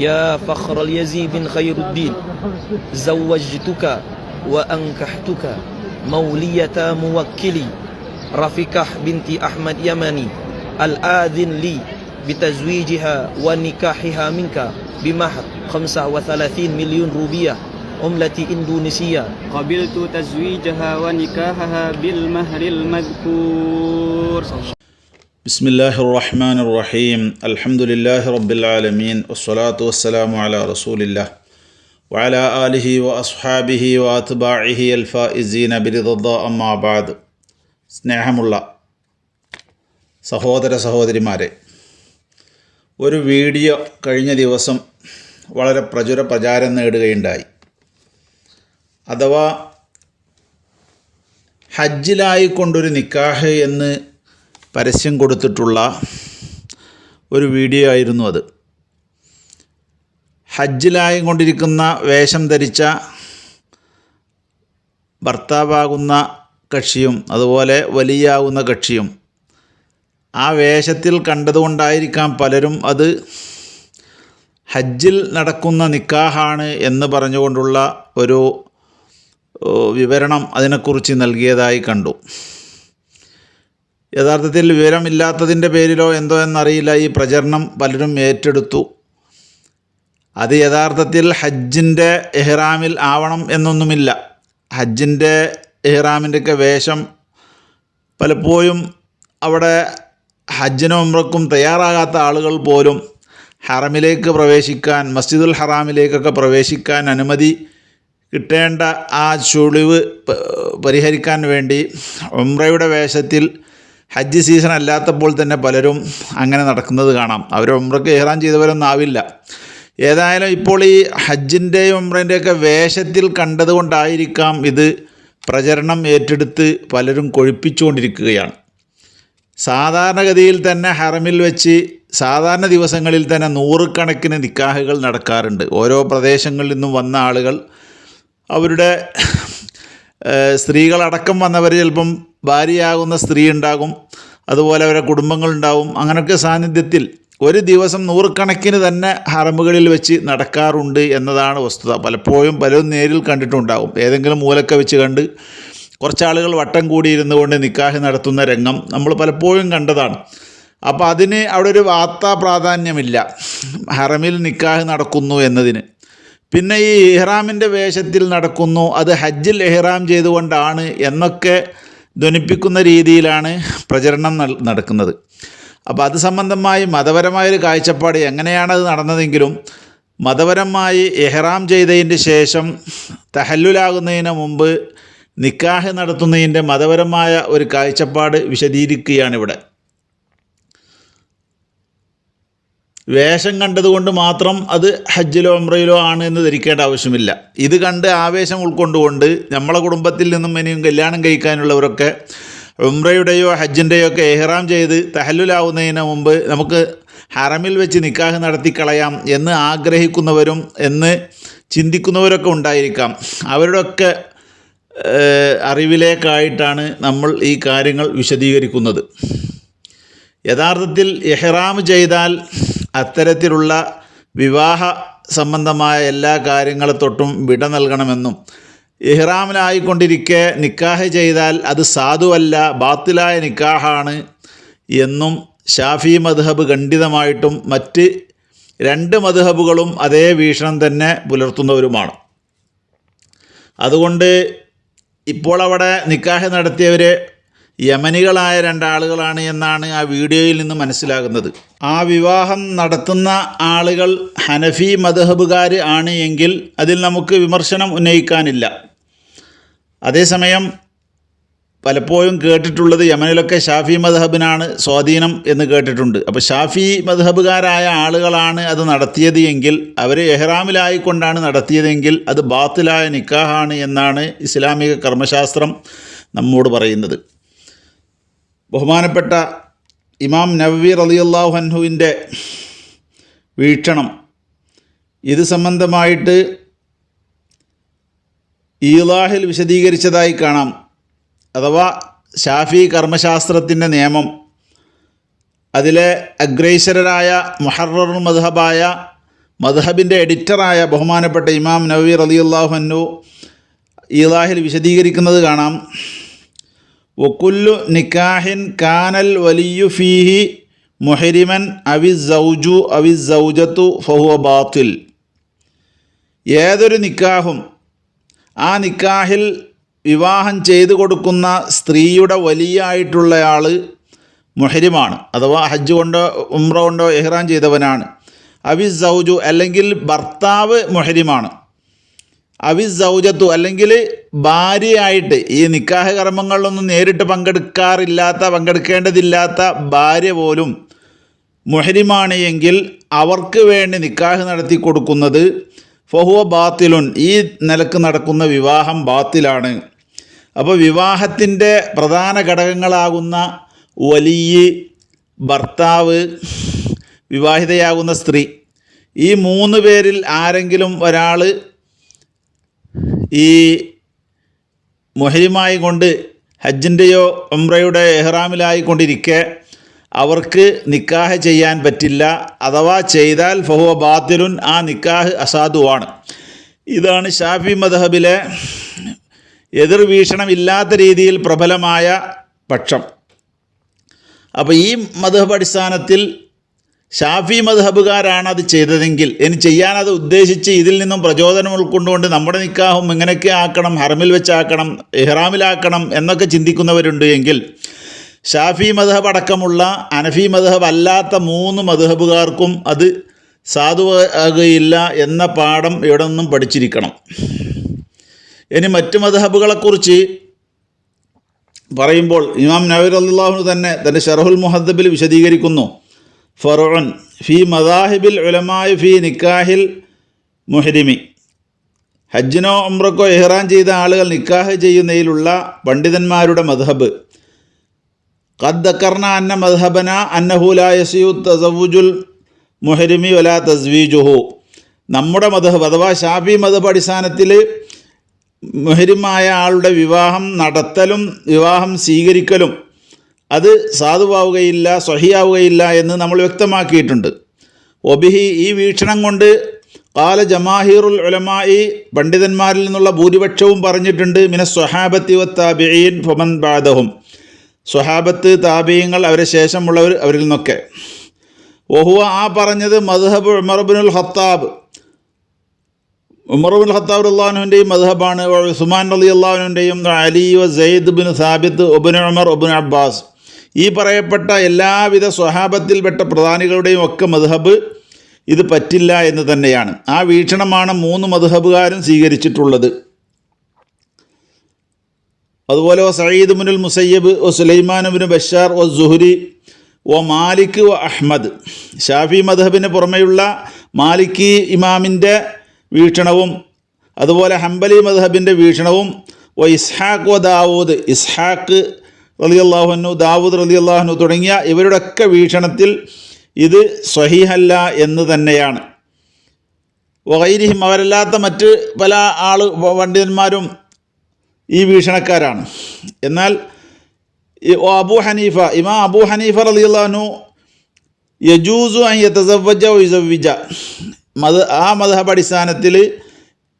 يا فخر اليزي بن خير الدين. زوجتك وأنكحتك مولية موكلي. رفيقة بنت أحمد يمني. الآذن لي بتزويجها ونكاحها منك بمهر 35 مليون روبية. عملة إندونيسية. قبلت تزويجها ونكاحها بالمهر المذكور. بسم الله الرحمن الرحيم الحمد لله رب العالمين والصلاة والسلام على رسول الله وعلى آله وأصحابه وأتباعه الفائزين برضا الله أما بعد സ്നേഹമുള്ള സഹോദര സഹോദരിമാരെ ഒരു വീഡിയോ കഴിഞ്ഞ ദിവസം വളരെ പ്രചുര പ്രചാരം നേടുകയുണ്ടായി അഥവാ ഹജ്ജിലായിക്കൊണ്ടൊരു നിക്കാഹ് എന്ന് പരസ്യം കൊടുത്തിട്ടുള്ള ഒരു വീഡിയോ ആയിരുന്നു അത്. ഹജ്ജിലായി കൊണ്ടിരിക്കുന്ന വേഷം ധരിച്ച ഭർത്താവാകുന്ന കക്ഷിയും അതുപോലെ വലിയാകുന്ന കക്ഷിയും ആ വേഷത്തിൽ കണ്ടതുകൊണ്ടായിരിക്കാം പലരും അത് ഹജ്ജിൽ നടക്കുന്ന നിക്കാഹാണ് എന്ന് പറഞ്ഞുകൊണ്ടുള്ള ഒരു വിവരണം അതിനെക്കുറിച്ച് നൽകിയതായി കണ്ടു. യഥാർത്ഥത്തിൽ വിവരമില്ലാത്തതിന്റെ പേരിലോ എന്തോ എന്നറിയില്ല. ഈ പ്രചരണം പലരും ഏറ്റെടുത്തു. അത് യഥാർത്ഥത്തിൽ ഹജ്ജിന്റെ എഹ്റാമിൽ ആവണം എന്നൊന്നുമില്ല. ഹജ്ജിന്റെ എഹ്റാമിന്റെയൊക്കെ വേഷം പലപ്പോഴും അവിടെ ഹജ്ജിനും ഉമ്രക്കും തയ്യാറാകാത്ത ആളുകൾ പോലും ഹറമിലേക്ക് പ്രവേശിക്കാൻ മസ്ജിദുൽ ഹറാമിലേക്കൊക്കെ പ്രവേശിക്കാൻ അനുമതി കിട്ടേണ്ട ആ ചുളിവ് പരിഹരിക്കാൻ വേണ്ടി ഉംറയുടെ വേഷത്തിൽ ഹജ്ജ് സീസൺ അല്ലാത്തപ്പോൾ തന്നെ പലരും അങ്ങനെ നടക്കുന്നത് കാണാം. അവർ ഉമ്രക്ക് ഇഹ്റാം ചെയ്തവരൊന്നും ആവില്ല. ഏതായാലും ഇപ്പോൾ ഈ ഹജ്ജിന്റെയും ഉമ്രന്റെയൊക്കെ വേഷത്തിൽ കണ്ടതുകൊണ്ടായിരിക്കാം ഇത് പ്രചരണം ഏറ്റെടുത്ത് പലരും കൊഴിപ്പിച്ചുകൊണ്ടിരിക്കുകയാണ്. സാധാരണഗതിയിൽ തന്നെ ഹറമിൽ വെച്ച് സാധാരണ ദിവസങ്ങളിൽ തന്നെ നൂറുകണക്കിന് നിക്കാഹുകൾ നടക്കാറുണ്ട്. ഓരോ പ്രദേശങ്ങളിൽ നിന്നും വന്ന ആളുകൾ അവരുടെ സ്ത്രീകളടക്കം വന്നവർ ചിലപ്പം ഭാര്യയാകുന്ന സ്ത്രീ ഉണ്ടാകും അതുപോലെ അവരുടെ കുടുംബങ്ങളുണ്ടാവും. അങ്ങനെയൊക്കെ സാന്നിധ്യത്തിൽ ഒരു ദിവസം നൂറുകണക്കിന് തന്നെ ഹറമുകളിൽ വെച്ച് നടക്കാറുണ്ട് എന്നതാണ് വസ്തുത. പലപ്പോഴും പലരും നേരിൽ കണ്ടിട്ടുണ്ടാകും. ഏതെങ്കിലും മൂലക്ക വെച്ച് കണ്ട് കുറച്ചാളുകൾ വട്ടം കൂടിയിരുന്നു കൊണ്ട് നിക്കാഹ് നടത്തുന്ന രംഗം നമ്മൾ പലപ്പോഴും കണ്ടതാണ്. അപ്പോൾ അതിന് അവിടെ ഒരു വാർത്താ പ്രാധാന്യമില്ല. ഹറമിൽ നിക്കാഹ് നടക്കുന്നു എന്നതിന്. പിന്നെ ഈ ഇഹ്റാമിന്റെ വേഷത്തിൽ നടക്കുന്നു. അത് ഹജ്ജിൽ എഹ്റാം ചെയ്തുകൊണ്ടാണ് എന്നൊക്കെ ധ്വനിപ്പിക്കുന്ന രീതിയിലാണ് പ്രചരണം നടക്കുന്നത്. അപ്പോൾ അത് സംബന്ധമായി മതപരമായൊരു കാഴ്ചപ്പാട് എങ്ങനെയാണ് അത് നടന്നതെങ്കിലും മതപരമായി എഹ്റാം ചെയ്തതിന്റെ ശേഷം തഹല്ലുലാകുന്നതിന് മുമ്പ് നിക്കാഹ് നടത്തുന്നതിന്റെ മതപരമായ ഒരു കാഴ്ചപ്പാട് വിശദീകരിക്കുകയാണിവിടെ വേഷം കണ്ടതുകൊണ്ട് മാത്രം അത് ഹജ്ജിലോ ഉംറയിലോ ആണ് എന്ന് ധരിക്കേണ്ട ആവശ്യമില്ല. ഇത് കണ്ട് ആവേശം ഉൾക്കൊണ്ടുകൊണ്ട് നമ്മളെ കുടുംബത്തിൽ നിന്നും ഇനിയും കല്യാണം കഴിക്കാനുള്ളവരൊക്കെ ഉംറയുടെയോ ഹജ്ജിന്റെയോ ഒക്കെ എഹ്റാം ചെയ്ത് തഹല്ലുലാവുന്നതിന് മുമ്പ് നമുക്ക് ഹറമിൽ വെച്ച് നിക്കാഹ് നടത്തിക്കളയാം എന്ന് ആഗ്രഹിക്കുന്നവരും എന്ന് ചിന്തിക്കുന്നവരൊക്കെ ഉണ്ടായിരിക്കാം. അവരുടെയൊക്കെ അറിവിലേക്കായിട്ടാണ് നമ്മൾ ഈ കാര്യങ്ങൾ വിശദീകരിക്കുന്നത്. യഥാർത്ഥത്തിൽ എഹ്റാം ചെയ്താൽ അത്തരത്തിലുള്ള വിവാഹ സംബന്ധമായ എല്ലാ കാര്യങ്ങളെ തൊട്ടും വിട നൽകണമെന്നും ഇഹ്റാമിലായിക്കൊണ്ടിരിക്കെ നിക്കാഹ് ചെയ്താൽ അത് സാധുവല്ല ബാത്തിലായ നിക്കാഹാണ് എന്നും ഷാഫി മദ്ഹബ് ഖണ്ഡിതമായിട്ടും മറ്റ് രണ്ട് മദ്ഹബുകളും അതേ വീക്ഷണം തന്നെ പുലർത്തുന്നവരുമാണ്. അതുകൊണ്ട് ഇപ്പോൾ അവിടെ നിക്കാഹ് നടത്തിയവർ യമനികളായ രണ്ടാളുകളാണ് എന്നാണ് ആ വീഡിയോയിൽ നിന്ന് മനസ്സിലാകുന്നത്. ആ വിവാഹം നടത്തുന്ന ആളുകൾ ഹനഫി മദഹബുകാർ ആണ് എങ്കിൽ അതിൽ നമുക്ക് വിമർശനം ഉന്നയിക്കാനില്ല. അതേസമയം പലപ്പോഴും കേട്ടിട്ടുള്ളത് യമനിലൊക്കെ ഷാഫി മദ്ഹബിനാണ് സ്വാധീനം എന്ന് കേട്ടിട്ടുണ്ട്. അപ്പോൾ ഷാഫി മദ്ഹബുകാരായ ആളുകളാണ് അത് നടത്തിയത് എങ്കിൽ അവർ എഹ്റാമിലായിക്കൊണ്ടാണ് നടത്തിയതെങ്കിൽ അത് ബാത്തിലായ നിക്കാഹാണ് എന്നാണ് ഇസ്ലാമിക കർമ്മശാസ്ത്രം നമ്മോട് പറയുന്നത്. ബഹുമാനപ്പെട്ട ഇമാം നവവി റളിയല്ലാഹു അൻഹുവിന്റെ വീക്ഷണം ഇത് സംബന്ധമായിട്ട് ഈലാഹിൽ വിശദീകരിച്ചതായി കാണാം. അഥവാ ഷാഫി കർമ്മശാസ്ത്രത്തിന്റെ നിയമം. അതിലെ അഗ്രൈസരരായ മുഹറർ മദ്ഹബായ മദ്ഹബിന്റെ എഡിറ്ററായ ബഹുമാനപ്പെട്ട ഇമാം നവീർ അലി അള്ളാഹു ഈലാഹിൽ വിശദീകരിക്കുന്നത് കാണാം. വക്കുല്ലു നിക്കാഹിൻ കാനൽ വലിയു ഫീഹി മുഹരിമൻ അവി സൗജു അവി സൗജത്തു ഫഹുവ ബാത്തിൽ ഏതൊരു നിക്കാഹും ആ നിക്കാഹിൽ വിവാഹം ചെയ്തു കൊടുക്കുന്ന സ്ത്രീയുടെ വലിയായിട്ടുള്ളയാൾ മുഹരിമാണ്. അഥവാ ഹജ്ജ് കൊണ്ടോ ഉംറ കൊണ്ടോ എഹ്റാൻ ചെയ്തവനാണ്. അവി സൗജു അല്ലെങ്കിൽ ഭർത്താവ് മുഹരിമാണ്. അവി സൗജത്തു അല്ലെങ്കിൽ ഭാര്യയായിട്ട് ഈ നിക്കാഹ് കർമ്മങ്ങളിലൊന്നും നേരിട്ട് പങ്കെടുക്കാറില്ലാത്ത പങ്കെടുക്കേണ്ടതില്ലാത്ത ഭാര്യ പോലും മുഹരിമാണ് എങ്കിൽ അവർക്ക് വേണ്ടി നിക്കാഹ് നടത്തി കൊടുക്കുന്നത് ഫഹുവ ബാത്തിലുൻ. ഈ നിലയ്ക്ക് നടക്കുന്ന വിവാഹം ബാത്തിലാണ്. അപ്പോൾ വിവാഹത്തിന്റെ പ്രധാന ഘടകങ്ങളാകുന്ന വലിയ ഭർത്താവ് വിവാഹിതയാകുന്ന സ്ത്രീ. ഈ മൂന്ന് പേരിൽ ആരെങ്കിലും ഒരാൾ ഈ മൊഹരിമായി കൊണ്ട് ഹജ്ജിന്റെയോ ഉംറയുടെ എഹ്റാമിലായി കൊണ്ടിരിക്കെ അവർക്ക് നിക്കാഹ് ചെയ്യാൻ പറ്റില്ല അഥവാ ചെയ്താൽ ഫഹുവ ബാത്തിലുൻ ആ നിക്കാഹ് അസാധുവാണ്. ഇതാണ് ഷാഫി മദഹബിലെ എതിർവീക്ഷണമില്ലാത്ത രീതിയിൽ പ്രബലമായ പക്ഷം. അപ്പോൾ ഈ മധബ് അടിസ്ഥാനത്തിൽ ഷാഫി മധബുകാരാണ് അത് ചെയ്തതെങ്കിൽ ഇനി ചെയ്യാനത് ഉദ്ദേശിച്ച് ഇതിൽ നിന്നും പ്രചോദനം ഉൾക്കൊണ്ടുകൊണ്ട് നമ്മുടെ നിക്കാഹും ഇങ്ങനെയൊക്കെ ആക്കണം ഹറമിൽ വെച്ചാക്കണം എഹ്റാമിലാക്കണം എന്നൊക്കെ ചിന്തിക്കുന്നവരുണ്ട് എങ്കിൽ ഷാഫി മധബ് അടക്കമുള്ള അനഫി മധബ് അല്ലാത്ത മൂന്ന് മധബുകാർക്കും അത് സാധുവാകുകയില്ല എന്ന പാഠം ഇവിടെ നിന്നും പഠിച്ചിരിക്കണം. ഇനി മറ്റ് മധബുകളെക്കുറിച്ച് പറയുമ്പോൾ ഇമാം നവീർ അള്ളാഹു തന്നെ തന്റെ ഷറഹുൽ മുഹദ്ദബിൽ വിശദീകരിക്കുന്നു. ഫറുൻ ഫി മദാഹിബിൽ ഉലമായി ഫി നിക്കാഹിൽ മുഹരിമി. ഹജ്ജിനോ ഉംറക്കോ എഹ്റാൻ ചെയ്ത ആളുകൾ നിക്കാഹ് ചെയ്യുന്നതിലുള്ള പണ്ഡിതന്മാരുടെ മദ്ഹബ്. ഖദ്ദക്കർണ അന്ന മദ്ഹബന അന്നഹുലായസിയു തസവുജുൽ മുഹരിമി വലാ തസ്വീജുഹു. നമ്മുടെ മദ്ഹബ് അഥവാ ഷാഫി മദ്ഹബ് അടിസ്ഥാനത്തിൽ മുഹരിമായ ആളുടെ വിവാഹം നടത്തലും വിവാഹം സ്വീകരിക്കലും അത് സാധുവാവുകയില്ല സ്വഹിയാവുകയില്ല എന്ന് നമ്മൾ വ്യക്തമാക്കിയിട്ടുണ്ട്. ഒബിഹി ഈ വീക്ഷണം കൊണ്ട് കാല ജമാഹിറുൽ ഉലമായി പണ്ഡിതന്മാരിൽ നിന്നുള്ള ഭൂരിപക്ഷവും പറഞ്ഞിട്ടുണ്ട് മിന സ്വഹാബത്തി വ താബിയീൻ ഫമൻ സ്വഹാബത്ത് താബിയങ്ങൾ അവരെ ശേഷമുള്ളവർ അവരിൽ നിന്നൊക്കെ. ഒഹുവ ആ പറഞ്ഞത് മദ്ഹബ് ഉമർബിനുൽ ഹത്താബ് ഉമർബിൻ ഹത്താബ് അള്ളാഹുവിന്റെയും മദ്ഹബാണ് ഉസ്മാൻ അലി അള്ളാഹുവിന്റെയും അലി വ സെയ്ദ് ബിൻ സാബിത്ത് ഒബിൻ ഉമർ ഒബിൻ അബ്ബാസ്. ഈ പറയപ്പെട്ട എല്ലാവിധ സ്വഹാബത്തിൽപ്പെട്ട പ്രധാനികളുടെയും ഒക്കെ മധുഹബ് ഇത് പറ്റില്ല എന്ന് തന്നെയാണ്. ആ വീക്ഷണമാണ് മൂന്ന് മധുഹബുകാരും സ്വീകരിച്ചിട്ടുള്ളത്. അതുപോലെ ഒ സയ്യിദ് മുനുൽ മുസയ്യബ് ഒ സുലൈമാൻ ബിൻ ബഷാർ ഒ ജുഹുരി ഒ മാലിക് ഒ അഹ്മദ്. ഷാഫി മധുഹബിന് പുറമെയുള്ള മാലിക്കി ഇമാമിന്റെ വീക്ഷണവും അതുപോലെ ഹംബലി മധുഹബിന്റെ വീക്ഷണവും ഒ ഇസ്ഹാഖ് ഒ ദാവൂദ്. ഇസ്ഹാഖ് റലി അള്ളാഹുനു ദാവൂദ് റലി അള്ളാഹുനു തുടങ്ങിയ ഇവരുടെയൊക്കെ വീക്ഷണത്തിൽ ഇത് സ്വഹീഹല്ല എന്ന് തന്നെയാണ്. വൈരിഹിം അവരല്ലാത്ത മറ്റ് പല ആൾ പണ്ഡിതന്മാരും ഈ വീക്ഷണക്കാരാണ്. എന്നാൽ അബു ഹനീഫ ഇമാ അബൂ ഹനീഫ റളിയല്ലാഹു യജൂസു അൻ മത ആ മതഹബ് അടിസ്ഥാനത്തിൽ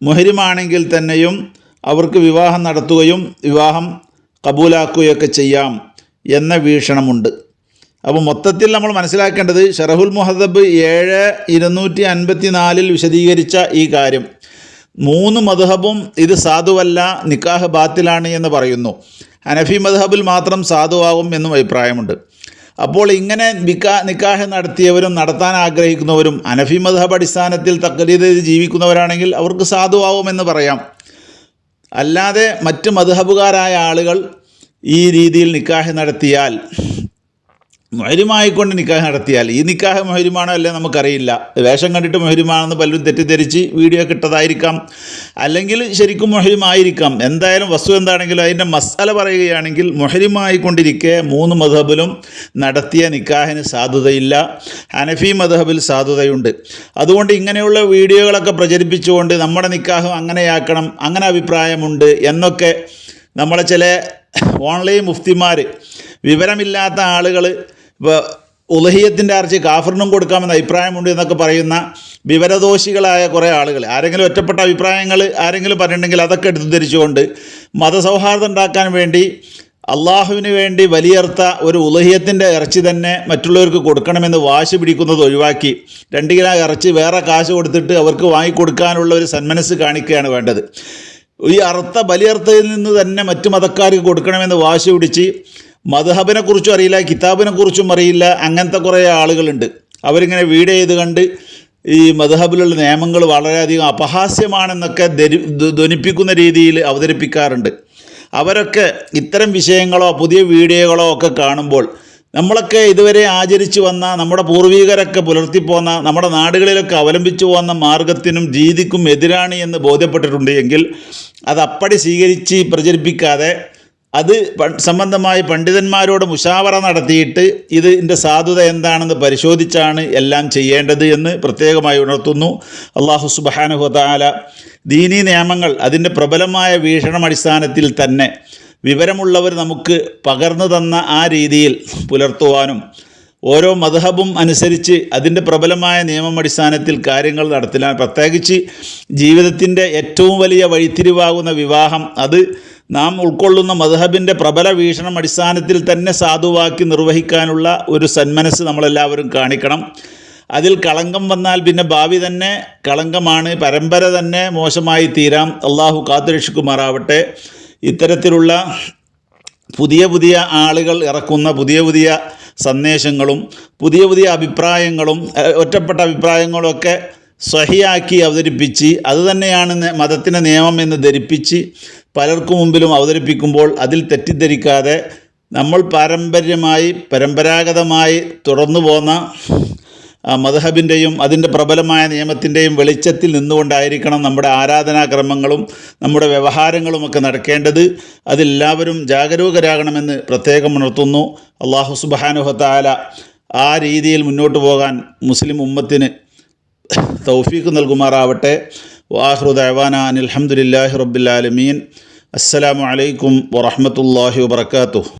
മുഹരിമാണെങ്കിൽ തന്നെയും അവർക്ക് വിവാഹം നടത്തുകയും വിവാഹം കബൂലാക്കുകയൊക്കെ ചെയ്യാം എന്ന വീക്ഷണമുണ്ട്. അപ്പോൾ മൊത്തത്തിൽ നമ്മൾ മനസ്സിലാക്കേണ്ടത് ഷറഹുൽ മുഹദബ് ഏഴ് ഇരുന്നൂറ്റി അൻപത്തി നാലിൽ വിശദീകരിച്ച ഈ കാര്യം. മൂന്ന് മധുഹബും ഇത് സാധുവല്ല നിക്കാഹ് ബാത്തിലാണ് എന്ന് പറയുന്നു. അനഫി മധുഹബിൽ മാത്രം സാധുവാകും എന്നും അഭിപ്രായമുണ്ട്. അപ്പോൾ ഇങ്ങനെ നിക്കാ നിക്കാഹ് നടത്തിയവരും നടത്താൻ ആഗ്രഹിക്കുന്നവരും അനഫി മധുഹബ് അടിസ്ഥാനത്തിൽ തക്കലീത് ജീവിക്കുന്നവരാണെങ്കിൽ അവർക്ക് സാധുവാകുമെന്ന് പറയാം. അല്ലാതെ മറ്റ് മദ്ഹബുകാരായ ആളുകൾ ഈ രീതിയിൽ നിക്കാഹ് നടത്തിയാൽ മൊഹരിമായിക്കൊണ്ട് നിക്കാഹ് നടത്തിയാൽ ഈ നിക്കാഹ് മൊഹരിമാണോ അല്ലേ നമുക്കറിയില്ല. വേഷം കണ്ടിട്ട് മൊഹരിമാണെന്ന് പലരും തെറ്റിദ്ധരിച്ച് വീഡിയോ കിട്ടതായിരിക്കാം അല്ലെങ്കിൽ ശരിക്കും മൊഹരിമായിരിക്കാം. എന്തായാലും വസ്തു എന്താണെങ്കിലും അതിന്റെ മസാല പറയുകയാണെങ്കിൽ മൊഹരിമായിക്കൊണ്ടിരിക്കെ മൂന്ന് മധബിലും നടത്തിയ നിക്കാഹിന് സാധുതയില്ല. ഹനഫി മധബിൽ സാധുതയുണ്ട്. അതുകൊണ്ട് ഇങ്ങനെയുള്ള വീഡിയോകളൊക്കെ പ്രചരിപ്പിച്ചുകൊണ്ട് നമ്മുടെ നിക്കാഹ് അങ്ങനെയാക്കണം അങ്ങനെ അഭിപ്രായമുണ്ട് എന്നൊക്കെ നമ്മളെ ചില ഓൺലൈൻ മുഫ്തിമാർ വിവരമില്ലാത്ത ആളുകൾ ഇപ്പോൾ ഉലഹിയത്തിന്റെ അർച്ചി കാഫറിനും കൊടുക്കാമെന്ന അഭിപ്രായമുണ്ട് എന്നൊക്കെ പറയുന്ന വിവരദോഷികളായ കുറേ ആളുകൾ ആരെങ്കിലും ഒറ്റപ്പെട്ട അഭിപ്രായങ്ങൾ ആരെങ്കിലും പറഞ്ഞിട്ടുണ്ടെങ്കിൽ അതൊക്കെ എടുത്തു ധരിച്ചുകൊണ്ട് മതസൗഹാർദ്ദം ഉണ്ടാക്കാൻ വേണ്ടി അള്ളാഹുവിന് വേണ്ടി വലിയർത്ത ഒരു ഉലഹിയത്തിന്റെ ഇറച്ചി തന്നെ മറ്റുള്ളവർക്ക് കൊടുക്കണമെന്ന് വാശി പിടിക്കുന്നത് ഒഴിവാക്കി രണ്ട് കിലോ ഇറച്ചി വേറെ കാശ് കൊടുത്തിട്ട് അവർക്ക് വാങ്ങിക്കൊടുക്കാനുള്ള ഒരു സന്മനസ് കാണിക്കുകയാണ് വേണ്ടത്. ഈ അർത്ഥ ബലിയർത്തയിൽ നിന്ന് തന്നെ മറ്റു മതക്കാർക്ക് കൊടുക്കണമെന്ന് വാശി പിടിച്ച് മധുഹബിനെ കുറിച്ചും അറിയില്ല കിതാബിനെ കുറിച്ചും അറിയില്ല. അങ്ങനത്തെ കുറേ ആളുകളുണ്ട്. അവരിങ്ങനെ വീഡിയോ ചെയ്ത് കണ്ട് ഈ മധഹബിലുള്ള നിയമങ്ങൾ വളരെയധികം അപഹാസ്യമാണെന്നൊക്കെ ധരി ധ്വനിപ്പിക്കുന്ന രീതിയിൽ അവതരിപ്പിക്കാറുണ്ട്. അവരൊക്കെ ഇത്തരം വിഷയങ്ങളോ പുതിയ വീഡിയോകളോ ഒക്കെ കാണുമ്പോൾ നമ്മളൊക്കെ ഇതുവരെ ആചരിച്ചു വന്ന നമ്മുടെ പൂർവികരൊക്കെ പുലർത്തിപ്പോന്ന നമ്മുടെ നാടുകളിലൊക്കെ അവലംബിച്ചു പോകുന്ന മാർഗത്തിനും രീതിക്കും എതിരാണ് എന്ന് ബോധ്യപ്പെട്ടിട്ടുണ്ട് എങ്കിൽ അത് അപ്പടി സ്വീകരിച്ച് പ്രചരിപ്പിക്കാതെ അത് സംബന്ധമായി പണ്ഡിതന്മാരോട് മുഷാവറ നടത്തിയിട്ട് ഇതിന്റെ സാധുത എന്താണെന്ന് പരിശോധിച്ചാണ് എല്ലാം ചെയ്യേണ്ടത് എന്ന് പ്രത്യേകമായി ഉണർത്തുന്നു. അള്ളാഹു സുബാനുഹു താല ദീനീ നിയമങ്ങൾ അതിന്റെ പ്രബലമായ വീക്ഷണം അടിസ്ഥാനത്തിൽ തന്നെ വിവരമുള്ളവർ നമുക്ക് പകർന്നു തന്ന ആ രീതിയിൽ പുലർത്തുവാനും ഓരോ മധഹബും അനുസരിച്ച് അതിന്റെ പ്രബലമായ നിയമം അടിസ്ഥാനത്തിൽ കാര്യങ്ങൾ നടത്തില്ല. പ്രത്യേകിച്ച് ജീവിതത്തിന്റെ ഏറ്റവും വലിയ വഴിത്തിരിവാകുന്ന വിവാഹം അത് നാം ഉൾക്കൊള്ളുന്ന മധഹബിന്റെ പ്രബല വീക്ഷണം അടിസ്ഥാനത്തിൽ തന്നെ സാധുവാക്കി നിർവഹിക്കാനുള്ള ഒരു സന്മനസ് നമ്മളെല്ലാവരും കാണിക്കണം. അതിൽ കളങ്കം വന്നാൽ പിന്നെ ഭാവി തന്നെ കളങ്കമാണ് പരമ്പര തന്നെ മോശമായി തീരാം. അള്ളാഹു കാത്തുരക്ഷിക്കുമാറാവട്ടെ. ഇത്തരത്തിലുള്ള പുതിയ പുതിയ ആളുകൾ ഇറക്കുന്ന പുതിയ പുതിയ സന്ദേശങ്ങളും പുതിയ പുതിയ അഭിപ്രായങ്ങളും ഒറ്റപ്പെട്ട അഭിപ്രായങ്ങളൊക്കെ സ്വഹിയാക്കി അവതരിപ്പിച്ച് അതുതന്നെയാണ് മതത്തിന്റെ നിയമം എന്ന് ധരിപ്പിച്ച് പലർക്കും മുമ്പിലും അവതരിപ്പിക്കുമ്പോൾ അതിൽ തെറ്റിദ്ധരിക്കാതെ നമ്മൾ പാരമ്പര്യമായി പരമ്പരാഗതമായി തുറന്നു പോന്ന മധഹബിന്റെയും അതിന്റെ പ്രബലമായ നിയമത്തിന്റെയും വെളിച്ചത്തിൽ നിന്നുകൊണ്ടായിരിക്കണം നമ്മുടെ ആരാധനാക്രമങ്ങളും നമ്മുടെ വ്യവഹാരങ്ങളുമൊക്കെ നടക്കേണ്ടത്. അതെല്ലാവരും ജാഗരൂകരാകണമെന്ന് പ്രത്യേകം ഉണർത്തുന്നു. അള്ളാഹു സുബാനുഹത്താല ആ രീതിയിൽ മുന്നോട്ട് പോകാൻ മുസ്ലിം ഉമ്മത്തിന് തൗഫീഖ് നൽകുമാറാവട്ടെ. വാഹ്റു ദഅവാന അനിൽ ഹംദുലില്ലാഹി റബ്ബിൽ ആലമീൻ. അസ്സലാമു അലൈക്കും വറഹ്മത്തുള്ളാഹി വബറകാതുഹു.